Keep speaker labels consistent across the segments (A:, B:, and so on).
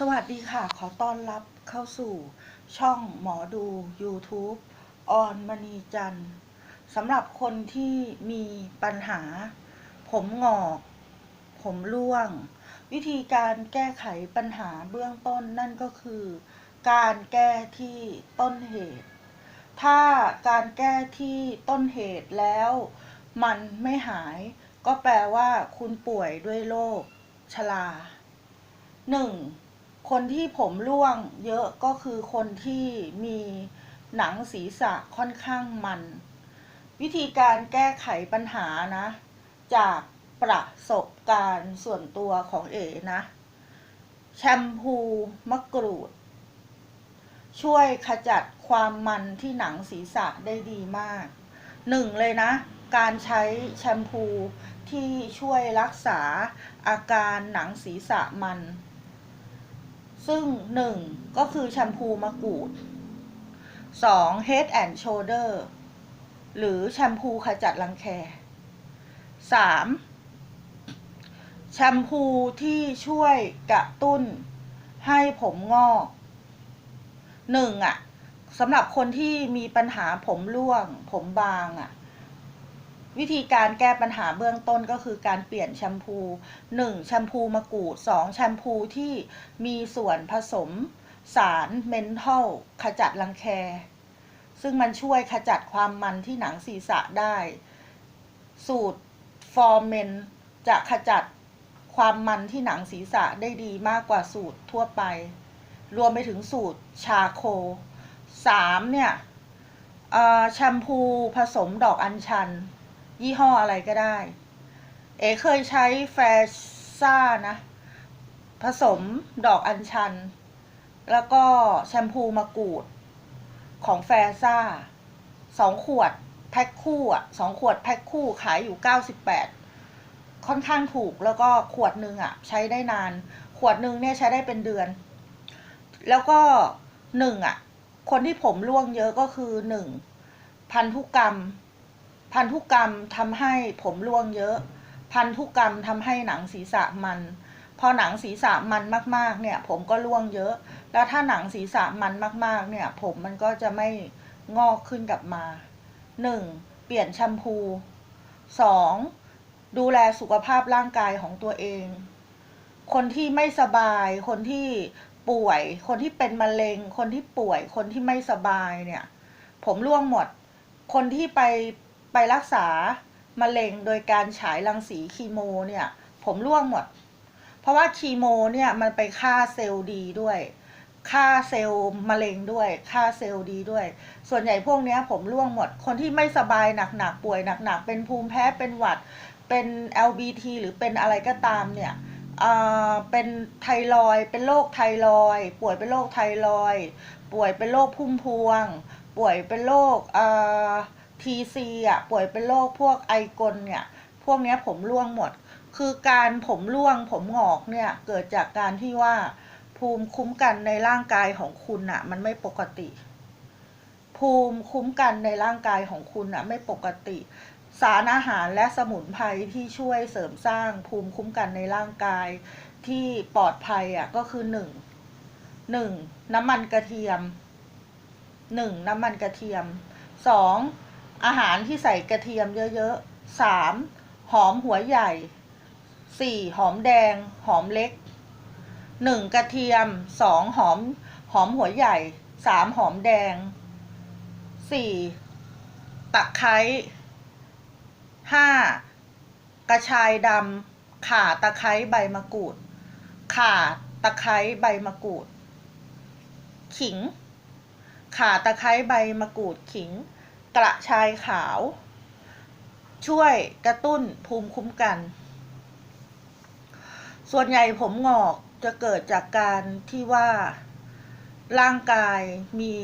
A: สวัสดีค่ะ ขอต้อนรับเข้าสู่ช่องหมอดู YouTube ออนมณีจันทร์สำหรับคนที่มีปัญหา ผมหงอก ผมร่วง วิธีการแก้ไขปัญหาเบื้องต้นนั่นก็คือ การแก้ที่ต้นเหตุ ถ้าการแก้ที่ต้นเหตุแล้ว มันไม่หาย ก็แปลว่าคุณป่วยด้วยโรคชราหนึ่ง คนที่ผมร่วงเยอะก็คือคนที่มีหนังศีรษะค่อนข้างมัน วิธีการแก้ไขปัญหานะ จากประสบการณ์ส่วนตัวของเอนะ แชมพูมะกรูด ช่วยขจัดความมันที่หนังศีรษะได้ดีมาก หนึ่งเลยนะ การใช้แชมพูที่ช่วยรักษาอาการหนังศีรษะมัน ซึ่งหนึ่งก็คือแชมพูมะกรูดสอง Head and Shoulder หรือแชมพูขจัดรังแคสามแชมพูที่ช่วยกระตุ้นให้ผมงอกหนึ่งอะสำหรับคนที่มีปัญหาผมร่วง ผมบางอะ วิธีการแก้ปัญหาเบื้องต้นก็คือการเปลี่ยนแชมพูหนึ่งแชมพูมะกรูดสองแชมพูที่มีส่วนผสมสารเมนทัลขจัดรังแค ซึ่งมันช่วยขจัดความมันที่หนังศีรษะได้ สูตรฟอร์เมนจะขจัดความมันที่หนังศีรษะได้ดีมากกว่าสูตรทั่วไป รวมไปถึงสูตรชาโคสามเนี่ยแชมพูผสมดอกอัญชัน ยี่ห้ออะไรก็ได้ เอ๋เคยใช้แฟซ่านะ ผสมดอกอัญชัน แล้วก็แชมพูมะกรูด ของแฟซ่าสองขวดแพ็คคู่อะสองขวดแพ็คคู่ขายอยู่เก้าสิบแปดค่อนข้างถูกแล้วก็ขวดหนึ่งอะ ใช้ได้นาน ขวดหนึ่งเนี่ยใช้ได้เป็นเดือน แล้วก็หนึ่งอะ คนที่ผมร่วงเยอะก็คือหนึ่งพันธุกรรม พันธุกรรมทำให้ผมร่วงเยอะ พันธุกรรมทำให้หนังศีรษะมัน พอหนังศีรษะมันมาก ๆ เนี่ย ผมก็ร่วงเยอะ แล้วถ้าหนังศีรษะมันมาก ๆ เนี่ย ผมมันก็จะไม่งอกขึ้นกลับมาหนึ่งเปลี่ยนแชมพูสองดูแลสุขภาพร่างกายของตัวเอง คนที่ไม่สบาย คนที่ป่วย คนที่เป็นมะเร็ง คนที่ป่วย คนที่ไม่สบายเนี่ย ผมร่วงหมด คนที่ไป ไปรักษามะเร็งโดยการฉายรังสีคีโมเนี่ย ผมร่วงหมด เพราะว่าคีโมเนี่ยมันไปฆ่าเซลล์ดีด้วยฆ่าเซลล์มะเร็งด้วยฆ่าเซลล์ดีด้วย ส่วนใหญ่พวกเนี้ยผมร่วงหมด คนที่ไม่สบายหนักๆป่วยหนักๆ เป็นภูมิแพ้เป็นหวัด เป็น LBT หรือเป็นอะไรก็ตามเนี่ยอ่าเป็นไทรอยเป็นโรคไทรอยป่วยเป็นโรคไทรอยป่วยเป็นโรคพุ่มพวง ป่วยเป็นโรค อ่าทีซีอะป่วยเป็นโรคพวกไอกลเนี่ย พวกเนี้ยผมร่วงหมด คือการผมร่วงผมหงอกเนี่ย เกิดจากการที่ว่าภูมิคุ้มกันในร่างกายของคุณอะมันไม่ปกติ ภูมิคุ้มกันในร่างกายของคุณอะไม่ปกติ สารอาหารและสมุนไพรที่ช่วยเสริมสร้างภูมิคุ้มกันในร่างกายที่ปลอดภัยอะก็คือหนึ่งหนึ่งน้ำมันกระเทียมหนึ่งน้ำมันกระเทียมสอง อาหารที่ใส่กระเทียมเยอะๆสามหอมหัวใหญ่สี่หอมแดง หอมเล็กหนึ่งกระเทียมสองหอม หอมหัวใหญ่สามหอมแดงสี่ตะไคร้ห้ากระชายดำข่าตะไคร้ใบมะกรูดข่าตะไคร้ใบมะกรูด ขิงข่าตะไคร้ใบมะกรูดขิง กระชายขาว ช่วยกระตุ้นภูมิคุ้มกัน ส่วนใหญ่ผมงอกจะเกิดจากการที่ว่าร่างกายมี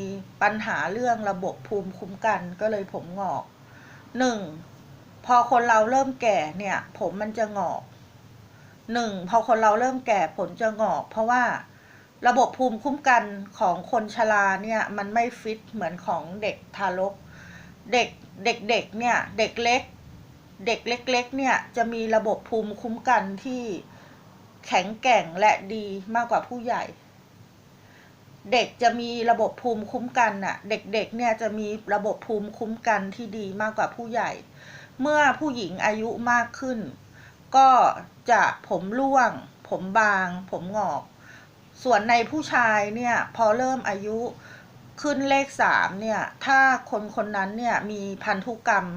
A: ปัญหาเรื่องระบบภูมิคุ้มกันก็เลยผมงอกหนึ่งพอคนเราเริ่มแก่เนี่ย ผมมันจะงอกหนึ่งพอคนเราเริ่มแก่ผลจะงอก เพราะว่าระบบภูมิคุ้มกันของคนชราเนี่ย มันไม่ฟิตเหมือนของเด็กทารก เด็กเด็กๆเนี่ยเด็กเล็ก เด็กเล็กๆเนี่ยจะมีระบบภูมิคุ้มกันที่แข็งแกร่งและดีมากกว่าผู้ใหญ่ เด็กจะมีระบบภูมิคุ้มกันน่ะ เด็กๆเนี่ยจะมีระบบภูมิคุ้มกันที่ดีมากกว่าผู้ใหญ่ เมื่อผู้หญิงอายุมากขึ้น ก็จะผมร่วง ผมบาง ผมงอก ส่วนในผู้ชายเนี่ยพอเริ่มอายุ ขึ้นเลขสามเนี่ย ถ้าคนคนนั้นเนี่ยมีพันธุกรรม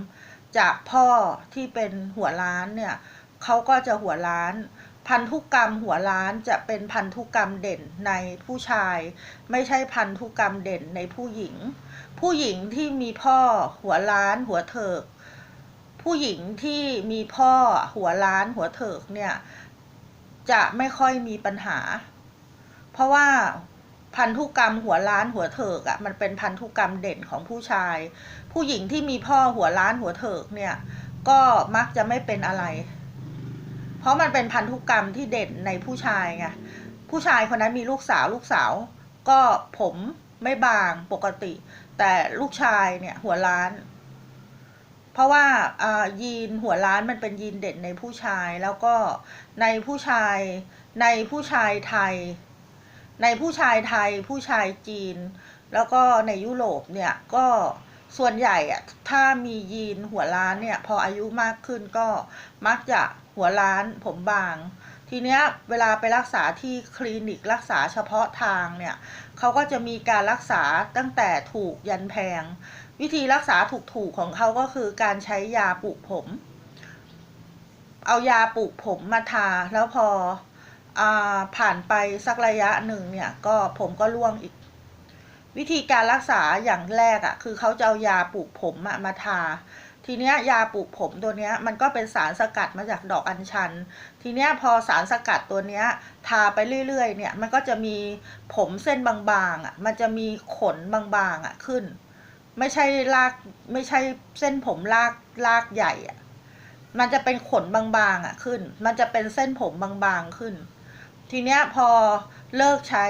A: จากพ่อที่เป็นหัวล้านเนี่ยเขาก็จะหัวล้าน พันธุกรรมหัวล้านจะเป็นพันธุกรรมเด่นในผู้ชาย ไม่ใช่พันธุกรรมเด่นในผู้หญิง ผู้หญิงที่มีพ่อหัวล้านหัวเถิก ผู้หญิงที่มีพ่อหัวล้านหัวเถิกเนี่ยจะไม่ค่อยมีปัญหา เพราะว่า พันธุกรรมหัวล้านหัวเถิกอะ่ะมันเป็นพันธุกรรมเด่นของผู้ชาย ผู้หญิงที่มีพ่อหัวล้านหัวเถิกเนี่ย ก็มักจะไม่เป็นอะไร เพราะมันเป็นพันธุกรรมที่เด่นในผู้ชายไงผู้ชายคนนั้นมีลูกสาวลูกสาว ก็ผมไม่บางปกติ แต่ลูกชายเนี่ยหัวล้าน เพราะว่าอ่ายีนหัวล้านมันเป็นยีนเด่นในผู้ชายแล้วก็ในผู้ชายในผู้ชายไทย ในผู้ชายไทยผู้ชายจีน แล้วก็ในยุโรปเนี่ยก็ส่วนใหญ่อะถ้ามียีนหัวล้านเนี่ยพออายุมากขึ้นก็มักจะหัวล้านผมบาง ทีเนี้ยเวลาไปรักษาที่คลินิกรักษาเฉพาะทางเนี่ยเขาก็จะมีการรักษาตั้งแต่ถูกยันแพง วิธีรักษาถูกๆของเขาก็คือการใช้ยาปลูกผม เอายาปลูกผมมาทาแล้วพอ ผ่านไปสักระยะหนึ่งเนี่ยก็ผมก็ร่วงอีก วิธีการรักษาอย่างแรกอะ่ะคือเขาจะเอายาปลูกผมมาทา ทีเนี้ยยาปลูกผมตัวเนี้ยมันก็เป็นสารสกัดมาจากดอกอัญชัน ทีเนี้ยพอสารสกัดตัวเนี้ยทาไปเรื่อยๆเนี่ยมันก็จะมีผมเส้นบางๆอะ่ะมันจะมีขนบางๆอะขึ้น ไม่ใช่ลากไม่ใช่เส้นผมลากลากใหญ่อะ่ะมันจะเป็นขนบางๆอะขึ้น มันจะเป็นเส้นผมบางๆขึ้น ทีเนี้ยพอเลิกใช้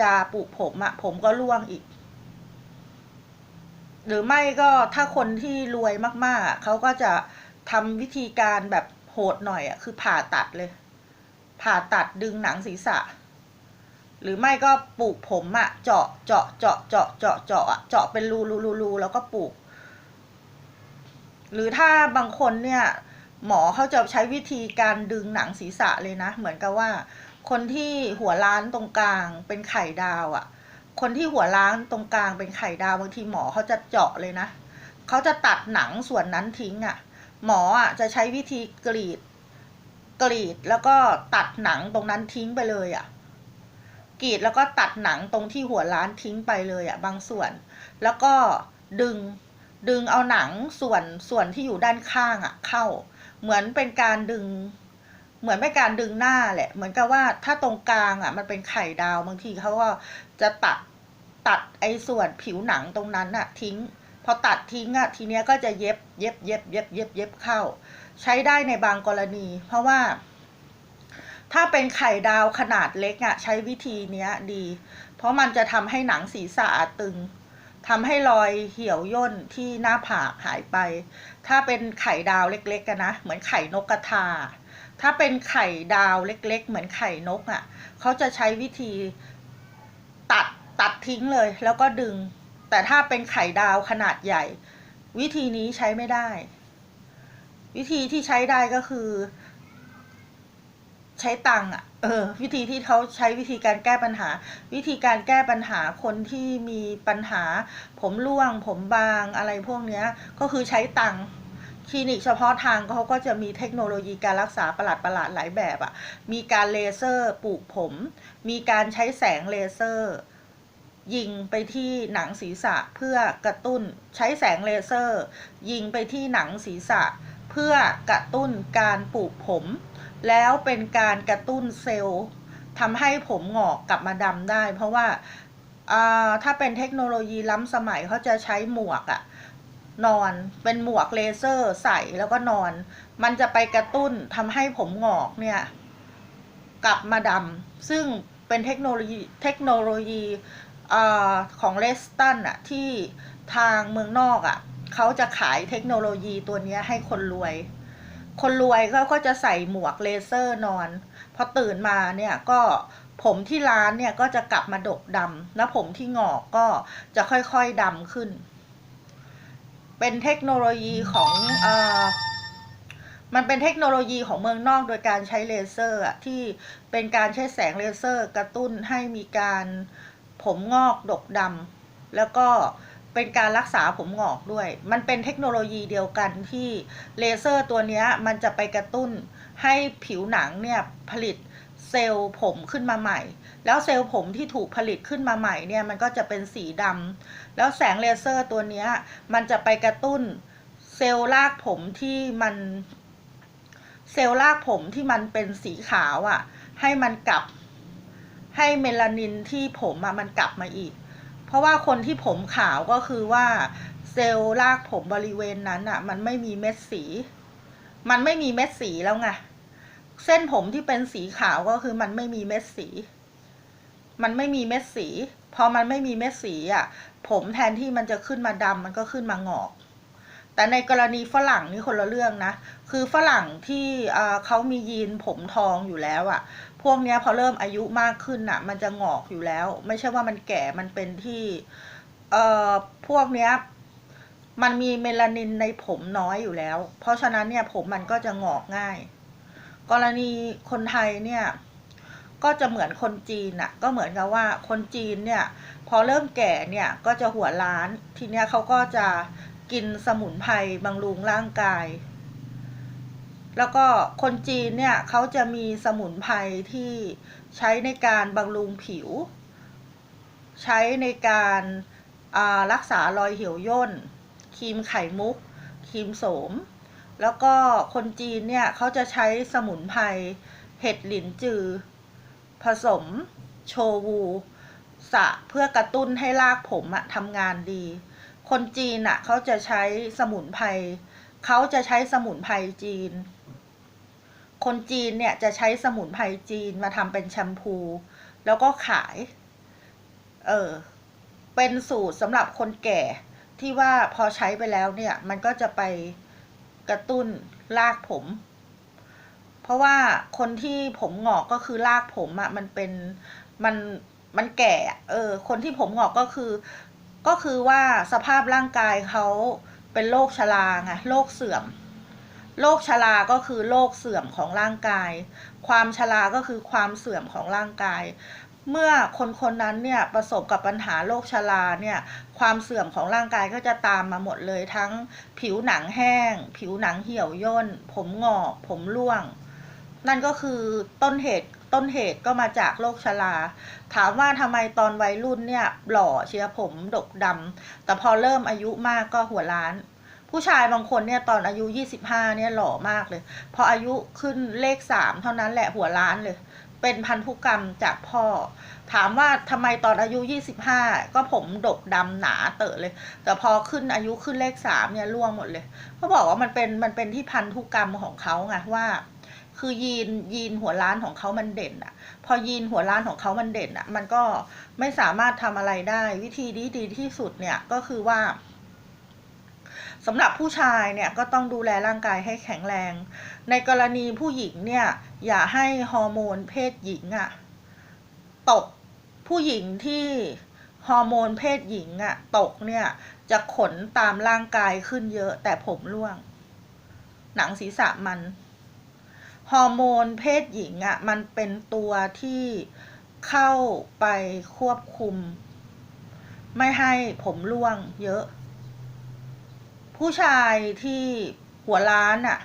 A: ยาปลูกผมอะผมก็ร่วงอีก หรือไม่ก็ถ้าคนที่รวยมากๆ เขาก็จะทำวิธีการแบบโหดหน่อยอะคือผ่าตัดเลย ผ่าตัดดึงหนังศีรษะ หรือไม่ก็ปลูกผมอะเจาะเจาะเจาะเจาะเจาะเจาะเจาะเป็นรูรูรูรูแล้วก็ปลูก หรือถ้าบางคนเนี่ยหมอเขาจะใช้วิธีการดึงหนังศีรษะเลยนะ เหมือนกับว่า คนที่หัวล้านตรงกลางเป็นไข่ดาวอะ่ะ คนที่หัวล้านตรงกลางเป็นไข่ดาวบางทีหมอเขาจะเจาะเลยนะเขาจะตัดหนังส่วนนั้นทิ้งอะ่ะ หมออะจะใช้วิธีกรีด กรีดแล้วก็ตัดหนังตรงนั้นทิ้งไปเลยอะ่ะกรีดแล้วก็ตัดหนังตรงที่หัวล้านทิ้งไปเลยอะ่ะ บางส่วน แล้วก็ดึงดึงเอาหนังส่วนส่วนที่อยู่ด้านข้างอะ่ะ เข้า เหมือนเป็นการดึง เหมือนเป็นการดึงหน้าแหละ เหมือนกับว่าถ้าตรงกลางอะ มันเป็นไข่ดาวบางทีเขาก็จะตัดตัดไอ้ส่วนผิวหนังตรงนั้นอะ ทิ้ง พอตัดทิ้งอะทีเนี้ยก็จะเย็บเย็บเย็บเย็บเย็บเย็บเข้า ใช้ได้ในบางกรณี เพราะว่า ถ้าเป็นไข่ดาวขนาดเล็กอะ ใช้วิธีเนี้ยดี เพราะมันจะทำให้หนังศีรษะตึงทำให้รอยเหี่ยวย่นที่หน้าผากหายไป ถ้าเป็นไข่ดาวเล็กๆกันนะ เหมือนไข่นกกระทา ถ้าเป็นไข่ดาวเล็ก ๆ เหมือนไข่นกอะ่ะเขาจะใช้วิธีตัดตัดทิ้งเลย แล้วก็ดึง แต่ถ้าเป็นไข่ดาวขนาดใหญ่ วิธีนี้ใช้ไม่ได้ วิธีที่ใช้ได้ก็คือ ใช้ตังค์อะเออวิธีที่เขาใช้วิธีการแก้ปัญหา วิธีการแก้ปัญหาคนที่มีปัญหา ผมร่วง ผมบางอะไรพวกเนี้ย ก็คือใช้ตังค์ คลินิกเฉพาะทางเขาก็จะมีเทคโนโลยีการรักษาประหลาดประหลาดหลายแบบอะ่ะ มีการเลเซอร์ปลูกผม มีการใช้แสงเลเซอร์ ยิงไปที่หนังศีรษะเพื่อกระตุ้นใช้แสงเลเซอร์ ยิงไปที่หนังศีรษะ เพื่อกระตุ้นการปลูกผม แล้วเป็นการกระตุ้นเซลล์ทำให้ผมหงอกกลับมาดำได้ เพราะว่าถ้าเป็นเทคโนโลยีล้ำสมัยเขาจะใช้หมวกอะ นอน เป็นหมวกเลเซอร์ใส่แล้วก็นอน มันจะไปกระตุ้นทำให้ผมหงอกเนี่ย กลับมาดำซึ่งเป็นเทคโนโลยีเทคโนโลยีอของเลสตันอะที่ทางเมืองนอกอะเขาจะขายเทคโนโลยีตัวนี้ให้คนรวย คนรวยเขาก็จะใส่หมวกเลเซอร์นอน พอตื่นมาเนี่ยก็ผมที่ร้านเนี่ยก็จะกลับมาดกดำแล้วผมที่งอกก็จะค่อยๆดำขึ้น เป็นเทคโนโลยีของเออมันเป็นเทคโนโลยีของเมืองนอกโดยการใช้เลเซอร์อะที่เป็นการใช้แสงเลเซอร์ กระตุ้นให้มีการผมงอกดกดำแล้วก็เป็นการรักษาผมงอกด้วย มันเป็นเทคโนโลยีเดียวกันที่เลเซอร์ตัวนี้มันจะไปกระตุ้นให้ผิวหนังเนี่ยผลิต เซลล์ผมขึ้นมาใหม่ แล้วเซลล์ผมที่ถูกผลิตขึ้นมาใหม่เนี่ยมันก็จะเป็นสีดำแล้วแสงเลเซอร์ตัวนี้มันจะไปกระตุ้นเซลล์รากผมที่มันเซลล์รากผมที่มันเป็นสีขาวอะ่ะ ให้มันกลับให้เมลานินที่ผมอะมันกลับมาอีก เพราะว่าคนที่ผมขาวก็คือว่าเซลล์รากผมบริเวณนั้นอะมันไม่มีเม็ดสี มันไม่มีเม็ดสีแล้วไง เส้นผมที่เป็นสีขาวก็คือมันไม่มีเม็ดสี มันไม่มีเม็ดสีพอมันไม่มีเม็ดสีอะ ผมแทนที่มันจะขึ้นมาดำมันก็ขึ้นมางอก แต่ในกรณีฝรั่งนี่คนละเรื่องนะ คือฝรั่งที่เขามียีนผมทองอยู่แล้วอะ่ะ พวกเนี้ยพอเริ่มอายุมากขึ้นอะ่ะ มันจะงอกอยู่แล้ว ไม่ใช่ว่ามันแก่มันเป็นที่เอ่อพวกเนี้ยมันมีเมลานินในผมน้อยอยู่แล้ว เพราะฉะนั้นเนี่ยผมมันก็จะงอกง่าย กรณีคนไทยเนี่ย ก็จะเหมือนคนจีนอะก็เหมือนกับว่าคนจีนเนี่ย พอเริ่มแก่เนี่ยก็จะหัวล้าน ทีเนี้ยเขาก็จะกินสมุนไพรบำรุงร่างกาย แล้วก็คนจีนเนี่ยเขาจะมีสมุนไพรที่ใช้ในการบำรุงผิว ใช้ในการรักษารอยเหี่ยวย่นครีมไข่มุกครีมโสม แล้วก็คนจีนเนี่ยเขาจะใช้สมุนไพรเห็ดหลินจือ ผสมโชวูสะเพื่อกระตุ้นให้รากผมอะทำงานดี คนจีนอะเขาจะใช้สมุนไพรเขาจะใช้สมุนไพรจีน คนจีนเนี่ยจะใช้สมุนไพรจีนมาทำเป็นแชมพู แล้วก็ขาย เออ เป็นสูตรสำหรับคนแก่ที่ว่าพอใช้ไปแล้วเนี่ย มันก็จะไป กระตุ้นรากผม เพราะว่าคนที่ผมหงอกก็คือรากผมอะ่ะมันเป็นมันมันแก่เออ คนที่ผมหงอกก็คือ ก็คือว่าสภาพร่างกายเขาเป็นโรคชราไงโรคเสื่อมโรคชราก็คือโรคเสื่อมของร่างกาย ความชราก็คือความเสื่อมของร่างกาย เมื่อคนคนนั้นเนี่ยประสบกับปัญหาโรคชราเนี่ยความเสื่อมของร่างกายก็จะตามมาหมดเลยทั้งผิวหนังแห้ง ผิวหนังเหี่ยวย่น ผมงอก ผมร่วง นั่นก็คือต้นเหตุต้นเหตุก็มาจากโรคชรา ถามว่าทำไมตอนวัยรุ่นเนี่ยหล่อเชียผมดกดำแต่พอเริ่มอายุมากก็หัวล้าน ผู้ชายบางคนเนี่ยตอนอายุ 25เนี่ยหล่อมากเลย พออายุขึ้นเลข 3 เท่านั้นแหละหัวล้านเลย เป็นพันธุกรรมจากพ่อ ถามว่าทำไมตอนอายุ 25 ก็ผมดกดำหนาเตอะเลย แต่พอขึ้นอายุขึ้นเลข3เนี่ยร่วงหมดเลยเขาบอกว่ามันเป็นมันเป็นที่พันธุกรรมของเขาไงว่า คือยีนยีนหัวล้านของเขามันเด่นอะพอยีนหัวล้านของเขามันเด่นอะมันก็ไม่สามารถทำอะไรได้ วิธีที่ดีที่สุดเนี่ยก็คือว่า สำหรับผู้ชายเนี่ยก็ต้องดูแลร่างกายให้แข็งแรง ในกรณีผู้หญิงเนี่ยอย่าให้ฮอร์โมนเพศหญิงอะตกผู้หญิงที่ฮอร์โมนเพศหญิงอะตกเนี่ยจะขนตามร่างกายขึ้นเยอะแต่ผมร่วง หนังศีรษะมันฮอร์โมนเพศหญิงอะมันเป็นตัวที่เข้าไปควบคุม ไม่ให้ผมร่วงเยอะ ผู้ชายที่หัวล้านอะ่ะ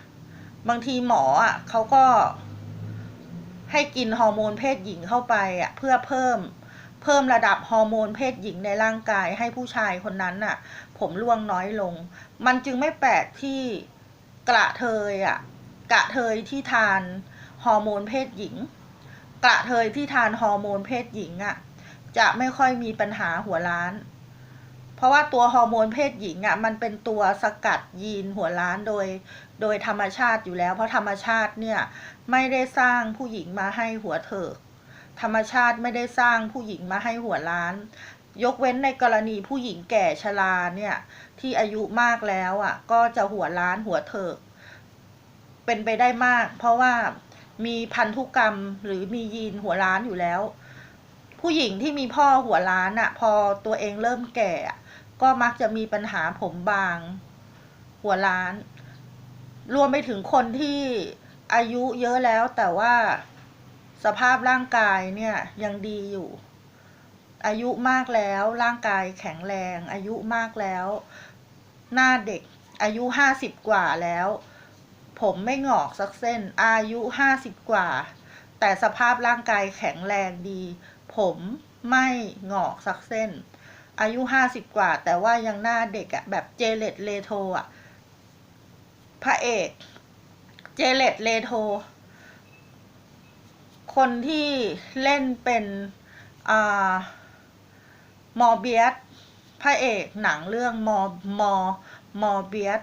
A: บางทีหมออะเขาก็ให้กินฮอร์โมนเพศหญิงเข้าไปอะ เพื่อเพิ่มเพิ่มระดับฮอร์โมนเพศหญิงในร่างกายให้ผู้ชายคนนั้นน่ะ ผมร่วงน้อยลง มันจึงไม่แปลกที่กระเทยอะ กระเทยที่ทานฮอร์โมนเพศหญิง กระเทยที่ทานฮอร์โมนเพศหญิงอะ จะไม่ค่อยมีปัญหาหัวล้าน เพราะว่าตัวฮอร์โมนเพศหญิงอะมันเป็นตัวสกัดยีนหัวล้านโดย โดยธรรมชาติอยู่แล้ว เพราะธรรมชาติเนี่ยไม่ได้สร้างผู้หญิงมาให้หัวเถิก ธรรมชาติไม่ได้สร้างผู้หญิงมาให้หัวล้าน ยกเว้นในกรณีผู้หญิงแก่ชราเนี่ยที่อายุมากแล้วอะก็จะหัวล้านหัวเถิก เป็นไปได้มาก เพราะว่ามีพันธุกรรมหรือมียีนหัวล้านอยู่แล้ว ผู้หญิงที่มีพ่อหัวล้านอะพอตัวเองเริ่มแก่อะ ก็มักจะมีปัญหาผมบาง หัวล้าน รวมไปถึงคนที่อายุเยอะแล้วแต่ว่าสภาพร่างกายเนี่ยยังดีอยู่ อายุมากแล้วร่างกายแข็งแรง อายุมากแล้ว หน้าเด็กอายุห้าสิบกว่าแล้ว ผมไม่งอกสักเส้น อายุห้าสิบกว่า แต่สภาพร่างกายแข็งแรงดี ผมไม่งอกสักเส้น อายุห้าสิบกว่า แต่ว่ายังหน้าเด็กอะแบบเจเลตเลโทอะพระเอก เจเลตเลโท คนที่เล่นเป็นอ่ามอเบียสพระเอกหนังเรื่องมอมอมอเบียส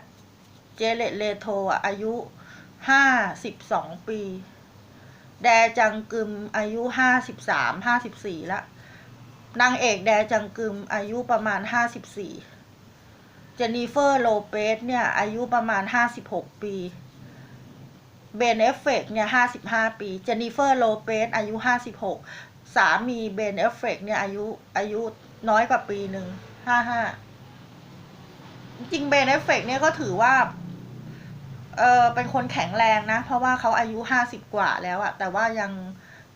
A: เจเลตเลโทอะอายุห้าสิบสองปี แดจังกึมอายุห้าสิบสามห้าสิบสี่ละ นางเอกแดจังกึมอายุประมาณห้าสิบสี่เจนนิเฟอร์โลเปสเนี่ยอายุประมาณห้าสิบหกปี เบนเอฟเฟกเนี่ยห้าสิบห้าปี เจนนิเฟอร์โลเปสอายุห้าสิบหกสามีเบนเอฟเฟกเนี่ยอายุอายุน้อยกว่าปีหนึ่งห้าห้าจริงเบนเอฟเฟกเนี่ยก็ถือว่าเออเป็นคนแข็งแรงนะ เพราะว่าเขาอายุห้าสิบกว่าแล้วอะแต่ว่ายัง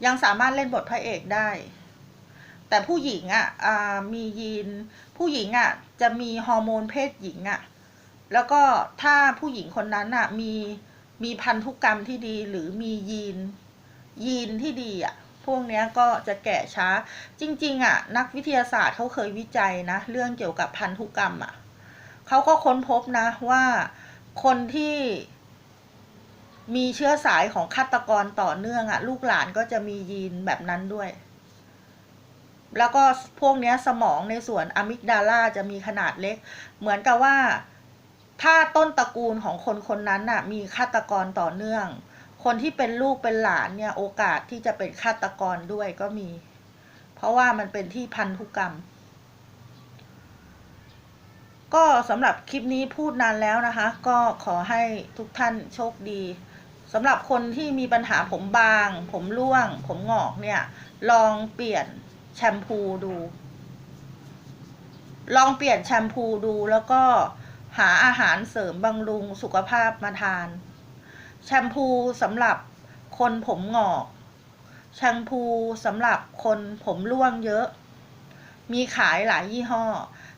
A: ยังสามารถเล่นบทพระเอกได้ แต่ผู้หญิงอะอ่ามียีน ผู้หญิงอะจะมีฮอร์โมนเพศหญิงอะ แล้วก็ถ้าผู้หญิงคนนั้นอะมีมีพันธุกรรมที่ดีหรือมียีน ยีนที่ดีอะ พวกเนี้ยก็จะแก่ช้า จริง ๆ อะ นักวิทยาศาสตร์เขาเคยวิจัยนะ เรื่องเกี่ยวกับพันธุกรรมอะเขาก็ค้นพบนะว่าคนที่มีเชื้อสายของฆาตกรต่อเนื่องอะลูกหลานก็จะมียีนแบบนั้นด้วย แล้วก็พวกนี้สมองในส่วนอะมิกดาลาจะมีขนาดเล็ก เหมือนกับว่า ถ้าต้นตระกูลของคนคนนั้นน่ะ มีฆาตกรต่อเนื่อง คนที่เป็นลูกเป็นหลานเนี่ย โอกาสที่จะเป็นฆาตกรด้วยก็มี เพราะว่ามันเป็นที่พันธุกรรม ก็สำหรับคลิปนี้พูดนานแล้วนะคะ ก็ขอให้ทุกท่านโชคดีสำหรับคนที่มีปัญหาผมบาง ผมร่วง ผมหงอกเนี่ย ลองเปลี่ยน แชมพูดู ลองเปลี่ยนแชมพูดูแล้วก็หาอาหารเสริมบำรุงสุขภาพมาทาน แชมพูสำหรับคนผมงอก แชมพูสำหรับคนผมร่วงเยอะ มีขายหลายยี่ห้อ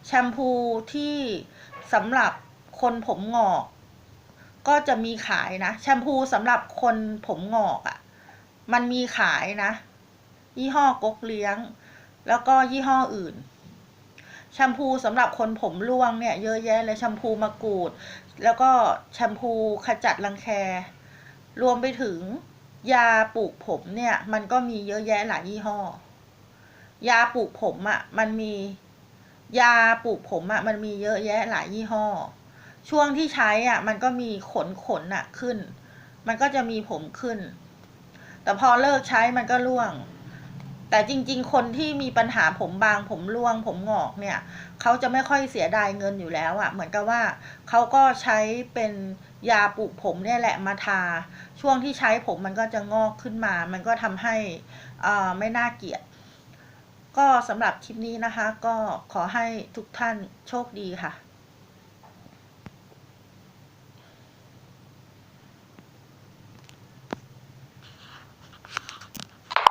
A: แชมพูที่สำหรับคนผมงอก ก็จะมีขายนะ แชมพูสำหรับคนผมงอกอะ่ะ มันมีขายนะ ยี่ห้อกกเลี้ยง แล้วก็ยี่ห้ออื่นแชมพูสำหรับคนผมร่วงเนี่ย เยอะแยะเลยแชมพูมะกรูด แล้วก็แชมพูขจัดรังแค รวมไปถึง ยาปลูกผมเนี่ย มันก็มีเยอะแยะหลายยี่ห้อ ยาปลูกผมอะ่ะ มันมียาปลูกผมอะ่ะ มันมีเยอะแยะหลายยี่ห้อ ช่วงที่ใช้อะ มันก็มีขนขนอะขึ้น มันก็จะมีผมขึ้น แต่พอเลิกใช้มันก็ร่วง แต่จริง ๆ คนที่มีปัญหาผมบางผมร่วง ผมงอกเนี่ยเขาจะไม่ค่อยเสียดายเงินอยู่แล้วอะ่ะ เหมือนกับว่าเขาก็ใช้เป็นยาปลูกผมเนี่ยแหละมาทา ช่วงที่ใช้ผมมันก็จะงอกขึ้นมา มันก็ทำให้อ่าไม่น่าเกลียด ก็สำหรับคลิปนี้นะคะ ก็ขอให้ทุกท่านโชคดีค่ะ